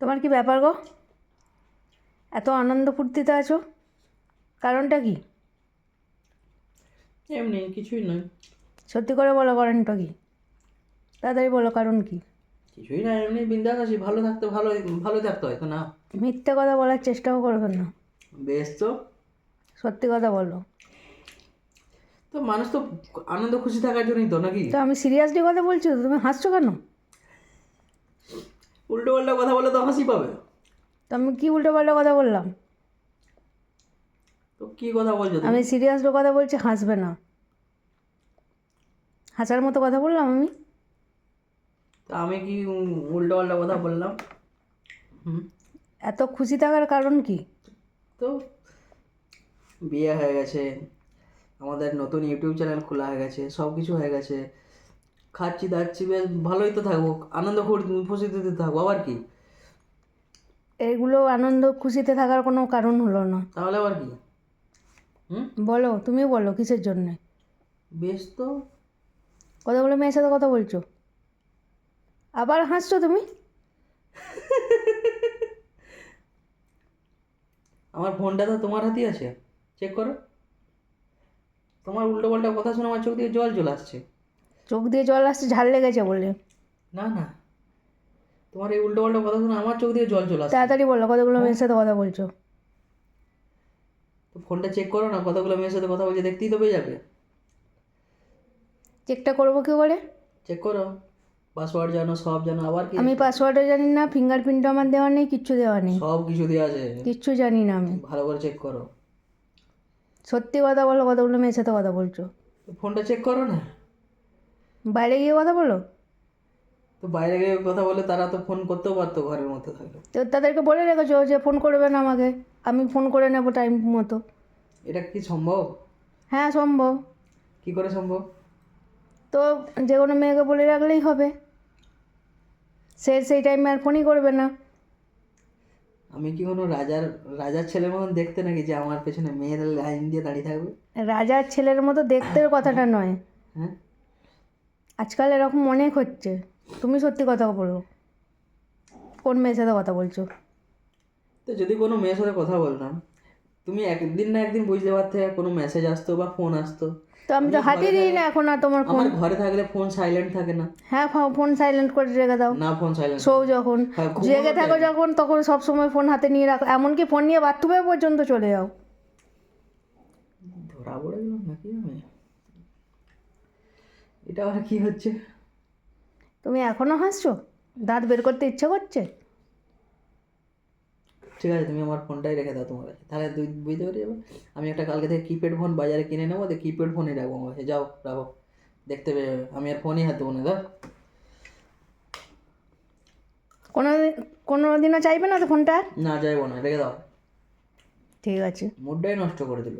তোমার কি ব্যাপার গো? এত আনন্দ ফুর্তিতে আছো? কারণটা কি? এমনি কিছুই নয়। সত্যি করে বলো কারণটা কি? তাড়াতাড়ি বলো কারণ কি? কিছুই না এমনি বিন্দাস আছি। ভালো থাকতে ভালো ভালো থাকতে হয় তো না? মিথ্যে কথা বলার চেষ্টাও করবেন না বেশ তো। সত্যি কথা বলো। তো মানুষ তো আনন্দ খুশি থাকার জন্যই তো নাকি? তো আমি সিরিয়াসলি কথা বলছি তো তুমি হাসছো কেন? উল্টো পাল্টা কথা বলে তো হাসি পাবে। তো আমি কি উল্টো পাল্টা কথা বললাম? তো কি কথা বলছো? আমি সিরিয়াসলি কথা বলছি হাসবে না। হাসার মতো কথা বললাম আমি? তো আমি কি উল্টো পাল্টা কথা বললাম? এত খুশি থাকার কারণ কি? তো বিয়ে হয়ে গেছে আমাদের নতুন ইউটিউব চ্যানেল খোলা হয়ে গেছে সব কিছু হয়ে গেছে। খাচ্ছি দাচ্ছি বেশ ভালোই তো থাকব আনন্দ ফুর্তিতে থাকব আবার কি? এইগুলো আনন্দ খুশিতে থাকার কোনো কারণ হলো না। তাহলে আবার কি? বলো তুমি বলো কিসের জন্যে? বেশ তো। কতগুলো মেয়ের সাথে কথা বলছো? আবার হাসছো তুমি? আমার ফোনটা তো তোমার হাতেই আছে। চেক করো। তোমার উল্টো পাল্টা কথা শুনে আমার চোখ দিয়ে জল চলে আসছে। চোখ দিয়ে জল আসছে ঝাল লেগেছে বলে। না না। তোমার এই উল্টো পাল্টা কথা শুনে আমার চোখ দিয়ে জল চলে আসছে। তাড়াতাড়ি বলো কতগুলো মেয়ের সাথে কথা বলছো? তো ফোনটা চেক করো না কতগুলো মেয়ের সাথে কথা বলছে দেখতেই তো পেয়ে যাবে। চেকটা করব কী করে? চেক করো। পাসওয়ার্ড জানো সব জানো আবার কি আমি পাসওয়ার্ডও জানি না ফিঙ্গারপ্রিন্টও আমার দেওয়া নেই কিচ্ছু দেওয়া নেই। সব কিছু দেওয়া আছে। কিচ্ছু জানি না আমি। ভালো করে চেক করো। সত্যি কথা বলো কতগুলো মেয়ের সাথে কথা বলছো? ফোনটা চেক করো না? বাইরে গিয়ে কথা বলো। তো বাইরে গিয়ে কথা বলে তারা তো ফোন করতেও পারতো ঘরের মধ্যে থাকলে। তো তাদেরকে বলে রেখেছো যে ফোন করবে না আমাকে। আমি ফোন করে নেব টাইম মতো। এটা কি সম্ভব? হ্যাঁ সম্ভব। কি করে সম্ভব? তো যে কোনো মেয়েকে বলে রাখলেই হবে। সে সেই টাইমে আর ফোনই করবে না। আমি কি কোনো রাজার রাজার ছেলের মতন দেখতে নাকি যে আমার পেছনে মেয়ের লাইন দিয়ে দাঁড়িয়ে থাকবে? রাজার ছেলের মতো দেখতে কথাটা নয়। হ্যাঁ? আজকাল এরকম অনেক হচ্ছে। তুমি সত্যি কথা বলো। কোন মেয়ের সাথে কথা বলছো? তো যদি কোনো মেয়ের সাথে কথা বলতাম তুমি একদিন না একদিন বুঝতে পারতে কোনো মেসেজ আসতো বা ফোন আসতো। তো আমি তো হাতিয়ে দিই না এখন আর তোমার ফোন আমার ঘরে থাকলে ফোন সাইলেন্ট থাকে না। হ্যাঁ ফোন সাইলেন্ট করে রেখে দাও। না ফোন সাইলেন্ট শো যখন। হ্যাঁ, জেগে থাকো যখন তখন সব সময় ফোন হাতে নিয়ে রাখো এমনকি ফোন নিয়ে বাথরুমে পর্যন্ত চলে যাও। ধরা পড়ে গেলাম নাকি আমি? এটা আবার কি হচ্ছে? তুমি এখনও হাসছো? দাঁত বের করতে ইচ্ছে করছে? ঠিক আছে তুমি আমার ফোনটাই রেখে দাও তোমার কাছে। তাহলে তুই বুঝতে পারি আমি একটা কালকে থেকে কিপ্যাড ফোন বাজারে কিনে নেব তো কিপ্যাড ফোনই রাখব আমার কাছে। যাও রাখো। দেখতে পেয়ে যাবে। আমি আর ফোনই হাতে না দাও কোনো কোনো দিনও চাইবে না তো ফোনটা না যাইবো না রেখে দাও। ঠিক আছে। মুডটাই নষ্ট করে দিল।